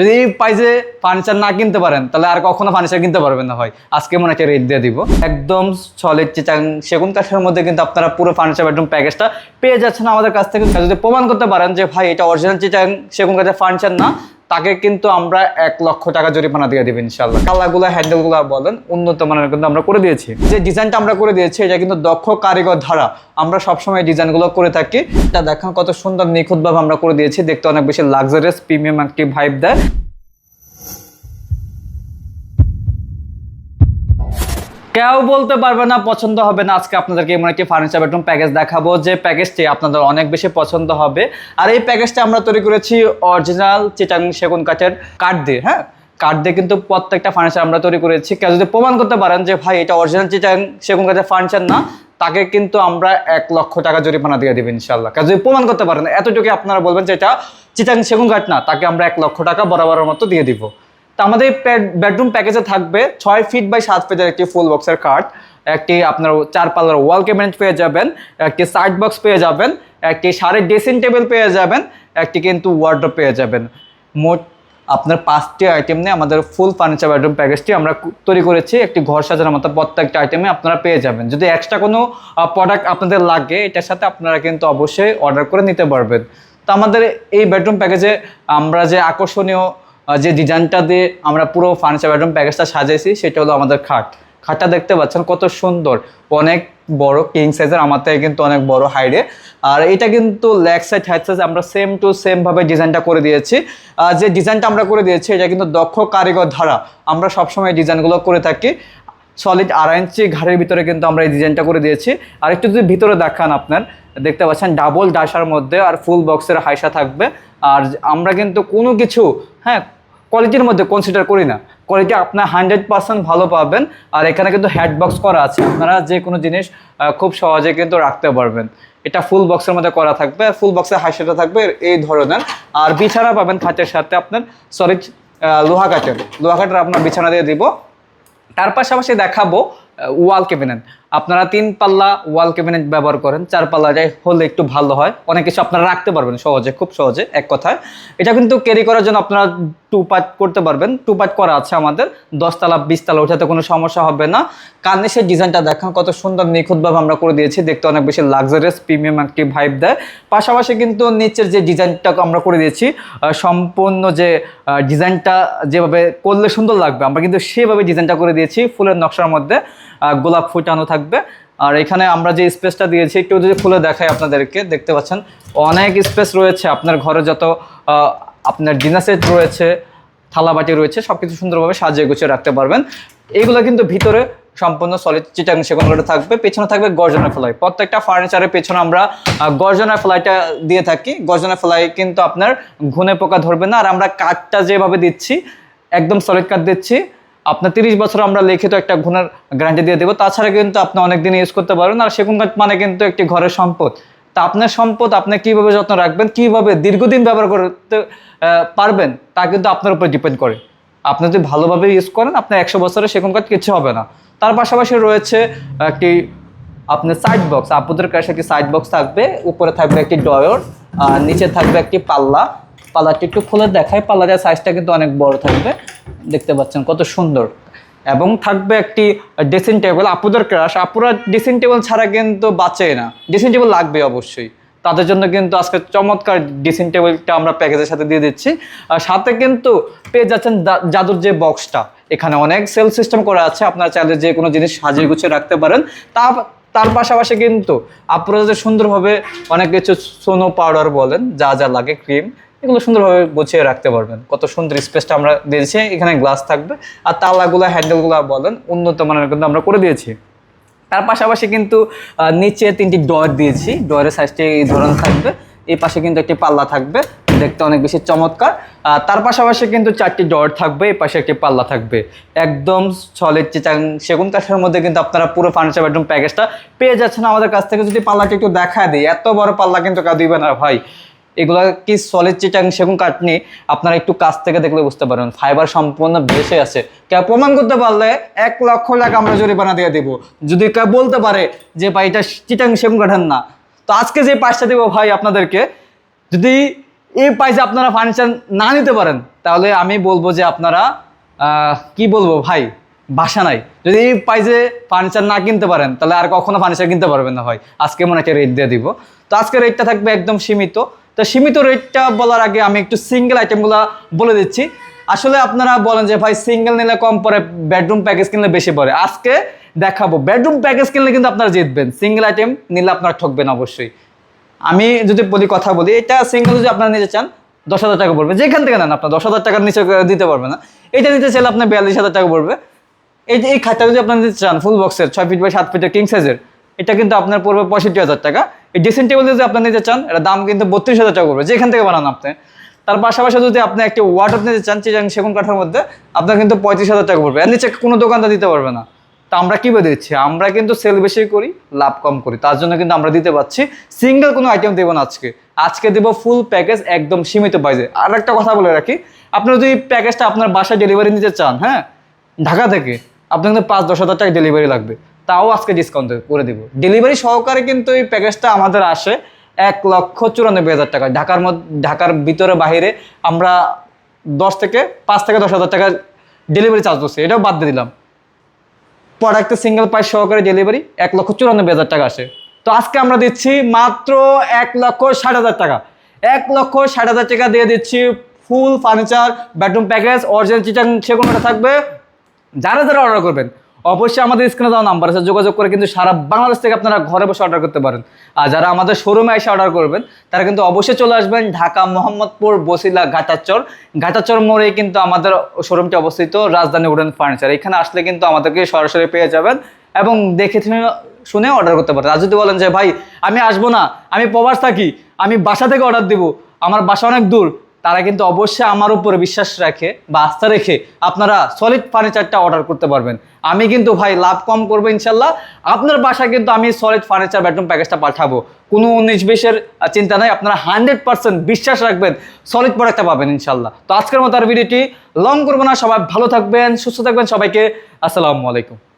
যদি এই প্রাইসে ফার্নিচার না কিনতে পারেন, তাহলে আর কখনো ফার্নিচার কিনতে পারবেন না হয় আজকে মনে একটা রেট দিয়ে দিব। একদম সলিড চিচাং সেগুন কাঠের মধ্যে কিন্তু আপনারা পুরো ফার্নিচার বেডরুম প্যাকেজটা পেয়ে যাচ্ছেন আমাদের কাছ থেকে। যদি প্রমাণ করতে পারেন যে ভাই এটা অরিজিনাল চিচাং সেগুন কাঠের ফার্নিচার না তাকে কিন্তু আমরা এক লক্ষ টাকা জরিমানা দিয়ে দেবো ইনশাল্লাহ কালাগুলো, হ্যান্ডেলগুলো বলেন, উন্নত মানের কিন্তু আমরা করে দিয়েছি। যে ডিজাইনটা আমরা করে দিয়েছি, এটা কিন্তু দক্ষ কারিগর ধারা। আমরা সবসময় ডিজাইনগুলো করে থাকি। তা দেখেন কত সুন্দর নিখুঁতভাবে আমরা করে দিয়েছি। দেখতে অনেক বেশি লাক্সারিয়াস প্রিমিয়াম একটি ভাইব দেয়। কেউ বলতে পারবে না, পছন্দ হবে না। আজকে আপনাদেরকে এমন একটি ফার্নিচার বেডরুম প্যাকেজ দেখাবো। যে প্যাকেজটি আপনাদের অনেক বেশি পছন্দ হবে। আর এই প্যাকেজটা আমরা তৈরি করেছি অরিজিনাল চিটাং সেগুন কাঠের কাঠ দিয়ে হ্যাঁ? কাঠ দিয়ে কিন্তু প্রত্যেকটা ফার্নিচার আমরা তৈরি করেছি। কেউ যদি প্রমাণ করতে পারেন যে, ভাই, এটা অরিজিনাল চিটাং সেগুন কাঠের ফার্নিচার না, তাকে কিন্তু আমরা এক লক্ষ টাকা জরিমানা দিয়ে দেবো ইনশাল্লাহ কেউ যদি প্রমাণ করতে পারেন এতটুকু আপনারা বলবেন যে, এটা চিটাং সেগুন কাঠ না, তাকে আমরা এক লক্ষ টাকা বরাবরের মতো দিয়ে দিব। তো আমাদের বেডরুম প্যাকেজে থাকবে ছয় ফিট বাই সাত ফিটের একটি ফুল বক্সের কার্ড একটি আপনার চার পাল্লার ওয়াল ক্যাবিনেট পেয়ে যাবেন, একটি সাইড বক্স পেয়ে যাবেন, একটি সাড়ে ড্রেসিং টেবিল পেয়ে যাবেন, একটি কিন্তু ওয়ার্ড্রপ পেয়ে যাবেন। মোট আপনার পাঁচটি আইটেম নিয়ে আমাদের ফুল ফার্নিচার বেডরুম প্যাকেজটি আমরা তৈরি করেছি, একটি ঘর সাজানোর মতো প্রত্যেকটা আইটেমে আপনারা পেয়ে যাবেন। যদি এক্সট্রা কোনো প্রোডাক্ট আপনাদের লাগে, এটার সাথে আপনারা কিন্তু অবশ্যই অর্ডার করে নিতে পারবেন। তো আমাদের এই বেডরুম প্যাকেজে আমরা যে আকর্ষণীয় যে ডিজাইনটা দিয়ে আমরা পুরো ফার্নিচার বেডরুম প্যাকেজটা সাজাইছি, সেটা হলো আমাদের খাট। খাটটা দেখতে পাচ্ছেন কত সুন্দর। অনেক বড় কিং সাইজের আমার থেকে কিন্তু অনেক বড় হাইডে আর এটা কিন্তু লেগ সাইড হাইড সাইজ আমরা সেম টু সেম ভাবে ডিজাইনটা করে দিয়েছি। আর যে ডিজাইনটা আমরা করে দিয়েছি, এটা কিন্তু দক্ষ কারিগর ধারা। আমরা সবসময় ডিজাইনগুলো করে থাকি। সলিড আড়াই ইঞ্চি ঘাড়ের ভিতরে কিন্তু আমরা এই ডিজাইনটা করে দিয়েছি। আর একটু যদি ভিতরে দেখান আপনার, দেখতে পাচ্ছেন ডাবল ডাসার মধ্যে আর ফুল বক্সের হাইসা থাকবে। আর আমরা কিন্তু কোনো কিছু হ্যাঁ কোয়ালিটির মধ্যে কনসিডার করি না। কোয়ালিটি আপনার হান্ড্রেড পার্সেন্ট ভালো পাবেন। আর এখানে কিন্তু হ্যাড বক্স করা আছে। আপনারা যে কোনো জিনিস খুব সহজে কিন্তু রাখতে পারবেন। এটা ফুল বক্সের মধ্যে করা থাকবে। ফুল বক্সের হাসিটা থাকবে এই ধরনের। আর বিছানা পাবেন খাটের সাথে আপনার সরি লোহা কাঠের। লোহা কাঠের আপনার বিছানা দিয়ে দিব। তার পাশাপাশি দেখাবো ওয়াল ক্যাবিনেট আপনারা তিন পাল্লা ওয়াল ক্যাবিনেট ব্যবহার করেন, চার পাল্লাটাই হলে একটু ভালো হয়। অনেক কিছু আপনারা রাখতে পারবেন সহজে, খুব সহজে, এক কথায়। এটা কিন্তু ক্যারি করার জন্য আপনারা টু পার্ট করতে পারবেন। টু পার্ট করা আছে আমাদের, দশতলা, বিশতলা ওঠাতে কোনো সমস্যা হবে না। কানে কার্নিশের ডিজাইনটা দেখান, কত সুন্দর নিখুঁতভাবে আমরা করে দিয়েছি, দেখতে অনেক বেশি লাক্সারিয়াস প্রিমিয়াম একটি ভাইব দেয়। পাশাপাশি কিন্তু নিচের যে ডিজাইনটা আমরা করে দিয়েছি সম্পূর্ণ যে ডিজাইনটা যেভাবে করলে সুন্দর লাগবে, আমরা কিন্তু সেভাবে ডিজাইনটা করে দিয়েছি, ফুলের নকশার মধ্যে। গোলাপ ফুটানো থাকবে। আর এখানে আমরা যে স্পেসটা দিয়েছি একটু যদি খুলে দেখাই আপনাদেরকে দেখতে পাচ্ছেন অনেক স্পেস রয়েছে। আপনার ঘরে যত আপনার ডিনার সেট রয়েছে থালাবাটি রয়েছে সব কিছু সুন্দরভাবে সাজিয়ে গুছিয়ে রাখতে পারবেন। এইগুলো কিন্তু ভিতরে সম্পূর্ণ সলিড চিটাং সেগুলো থাকবে পেছনে থাকবে গর্জনের ফ্লাই। প্রত্যেকটা ফার্নিচারের পেছনে আমরা আহ, গর্জনের ফ্লাইটা দিয়ে থাকি। গর্জনের ফ্লাই কিন্তু আপনার ঘুনে পোকা ধরবে না। আর আমরা কাঠটা যেভাবে দিচ্ছি একদম সলিড কাঠ দিচ্ছি আপনার তিরিশ বছর আমরা লিখিত একটা ঘুণের গ্যারান্টি দিয়ে দেবো। তাছাড়া কিন্তু আপনি অনেকদিন ইউজ করতে পারবেন। আর সেগুন কাঠ মানে কিন্তু একটি ঘরের সম্পদ। তা আপনার সম্পদ আপনি কীভাবে যত্ন রাখবেন, কীভাবে দীর্ঘদিন ব্যবহার করতে পারবেন, তা কিন্তু আপনার উপর ডিপেন্ড করে। আপনি যদি ভালোভাবে ইউজ করেন, আপনার একশো বছরে সেগুন কাঠ কিছু হবে না। তার পাশাপাশি রয়েছে একটি আপনার সাইড বক্স আপুদের কাছে একটি সাইড বক্স থাকবে। উপরে থাকবে একটি ডয়র আর নিচে থাকবে একটি পাল্লা। পাল্লাটি একটু খুলে দেখায় পাল্লাটার সাইজটা কিন্তু অনেক বড় থাকবে। দেখতে পাচ্ছেন কত সুন্দর। এবং থাকবে একটি ড্রেসিং টেবিল আপুদের ক্রাশ আপুরা ড্রেসিং টেবিল ছাড়া কিন্তু বাঁচে না। ড্রেসিং টেবিল লাগবে অবশ্যই। তাদের জন্য কিন্তু আজকে চমৎকার ড্রেসিং টেবিলটা আমরা প্যাকেজের সাথে দিয়ে দিচ্ছি। আর সাথে কিন্তু পেয়ে যাচ্ছেন জাদুর যে বক্সটা এখানে অনেক সেল সিস্টেম করা আছে। আপনারা চাইলে যে কোনো জিনিস সাজিয়ে গুছিয়ে রাখতে পারেন। তা, তার পাশাপাশি কিন্তু আপনারা যে সুন্দরভাবে অনেক কিছু সোনো পাউডার বলেন, যা যা লাগে ক্রিম এগুলো সুন্দরভাবে গুছিয়ে রাখতে পারবেন। কত সুন্দর স্পেসটা আমরা দিয়েছি, এখানে গ্লাস থাকবে। আর তালাগুলো হ্যান্ডেলগুলো বলেন, উন্নত মানের কিন্তু আমরা করে দিয়েছি। তার পাশাপাশি কিন্তু নিচে তিনটি ডর দিয়েছি। ডরের সাইজটি এই ধরনের থাকবে। এই পাশে কিন্তু একটি পাল্লা থাকবে। দেখতে অনেক বেশি চমৎকার। তার পাশাপাশি কিন্তু চারটি ডর থাকবে। এই পাশে একটি পাল্লা থাকবে। একদম সলিড চিচাং সেগুন কাঠের মধ্যে কিন্তু আপনারা পুরো ফার্নিচার বেডরুম প্যাকেজটা পেয়ে যাচ্ছেন। আমাদের কাছ থেকে যদি পাল্লাটা একটু দেখা দিই, এত বড় পাল্লা কিন্তু কেউ দিবে না ভাই। এগুলা কি সলিড চিটাং সেগুন কাঠ নিয়ে আপনারা একটু কাছ থেকে দেখলে বুঝতে পারবেন। ফাইবার সম্পূর্ণ বেশে আছে। কেউ প্রমাণ করতে পারলে এক লক্ষ টাকা আমরা জরিমানা দিয়ে দেবো। যদি কেউ বলতে পারে যে ভাই এটা চিটাং সেগুন কাঠের না, তো আজকে যে পাঁচটা দেবো ভাই আপনাদেরকে, যদি এই প্রাইসে আপনারা ফার্নিচার না নিতে পারেন, তাহলে আমি বলব যে আপনারা কি বলব ভাই, বাসা নাই। যদি এই প্রাইসে ফার্নিচার না কিনতে পারেন, তাহলে আর কখনো ফার্নিচার কিনতে পারবেন না ভাই। আজকে মনে একটা রেট দিয়ে দিব। তো আজকে রেটটা থাকবে একদম সীমিত। তো সীমিত রেটটা বলার আগে আমি একটু সিঙ্গেল আইটেমগুলো বলে দিচ্ছি। আসলে আপনারা বলেন যে, ভাই সিঙ্গেল নিলে কম পরে বেডরুম প্যাকেজ কিনলে বেশি পড়ে আজকে দেখাবো। বেডরুম প্যাকেজ কিনলে কিন্তু আপনারা জিতবেন। সিঙ্গেল আইটেম নিলে আপনারা ঠকবেন অবশ্যই। আমি যদি বলি কথা বলি, এটা সিঙ্গেল যদি আপনারা নিতে চান, দশ হাজার টাকা পড়বে। যেখান থেকে নেন আপনার, দশ হাজার টাকার নিচে দিতে পারবে না। এটা নিতে চাইলে আপনার বিয়াল্লিশ হাজার টাকা পড়বে। এই যে, এই খাটটা যদি আপনার নিতে চান ফুল বক্সের ছয় ফিট বাই সাত ফিটের কিং সাইজের এটা কিন্তু আপনার পড়বে পঁয়ষট্টি হাজার টাকা। এই ড্রেসিং টেবিল যদি আপনি নিতে চান এটা দাম কিন্তু বত্রিশ হাজার টাকা পড়বে, যেখান থেকে বানান আপনি। তার পাশাপাশি যদি আপনি একটি ওয়াটার নিতে চান চিজাং সেগুন কাঠার মধ্যে, আপনার কিন্তু পঁয়ত্রিশ হাজার টাকা পড়বে। এর নিচে কোনো দোকানদার দিতে পারবে না। তা আমরা কীভাবে দিচ্ছি? আমরা কিন্তু সেল বেশি করি, লাভ কম করি। তার জন্য কিন্তু আমরা দিতে পারছি সিঙ্গেল কোনো আইটেম দেবো না আজকে। আজকে দেবো ফুল প্যাকেজ একদম সীমিত প্রাইসে আর একটা কথা বলে রাখি, আপনারা যদি প্যাকেজটা আপনার বাসায় ডেলিভারি নিতে চান হ্যাঁ ঢাকা থেকে, আপনার কিন্তু পাঁচ দশ হাজার টাকা ডেলিভারি লাগবে। তাও আজকে ডিসকাউন্ট করে দিব। ডেলিভারি সহকারে কিন্তু এই প্যাকেজটা আমাদের আসে এক লক্ষ চুরানব্বই হাজার টাকা ঢাকার মধ্যে ঢাকার ভিতরে বাইরে আমরা দশ থেকে পাঁচ থেকে দশ হাজার টাকা ডেলিভারি চার্জ করছি এটাও বাদ দিয়ে দিলাম। প্রোডাক্টের সিঙ্গেল প্রাইস সহকারে ডেলিভারি এক লক্ষ চুরানব্বই হাজার টাকা আসে। তো আজকে আমরা দিচ্ছি মাত্র এক লক্ষ ষাট হাজার টাকা। এক লক্ষ ষাট হাজার টাকা দিয়ে দিচ্ছি full furniture bedroom package original Chittagong সেগুলোটা থাকবে, যারা যারা অর্ডার করবেন অবশ্যই আমাদের স্ক্রিনে দেওয়া নাম্বার আছে, যোগাযোগ করে কিন্তু সারা বাংলাদেশ থেকে আপনারা ঘরে বসে অর্ডার করতে পারেন। আর যারা আমাদের শোরুমে এসে অর্ডার করবেন, তারা কিন্তু অবশ্যই চলে আসবেন ঢাকা মোহাম্মদপুর বসিলা ঘাটাচর। ঘাটাচর মোড়ে কিন্তু আমাদের শোরুমটি অবস্থিত রাজধানী উডেন ফার্নিচার এখানে আসলে কিন্তু আমাদেরকে সরাসরি পেয়ে যাবেন এবং দেখে শুনে- অর্ডার করতে পারেন। আর যদি বলেন যে, ভাই, আমি আসব না, আমি প্রবাস থাকি, আমি বাসা থেকে অর্ডার দিব। আমার বাসা অনেক দূর তারা কিন্তু অবশ্যই আমার উপরে বিশ্বাস রাখে বা আস্থা রেখে আপনারা সলিড ফার্নিচারটা অর্ডার করতে পারবেন। আমি কিন্তু ভাই লাভ কম করব ইনশাল্লাহ। আপনার বাসায় কিন্তু আমি সলিড ফার্নিচার বেডরুম প্যাকেজটা পাঠাবো। কোনো উনিশ বিশের চিন্তা নাই। আপনারা হান্ড্রেড পার্সেন্ট বিশ্বাস রাখবেন সলিড প্রোডাক্টটা পাবেন ইনশাল্লাহ। তো আজকের মতো আর ভিডিওটি লং করব না। সবাই ভালো থাকবেন, সুস্থ থাকবেন সবাইকে। আসসালামু আলাইকুম।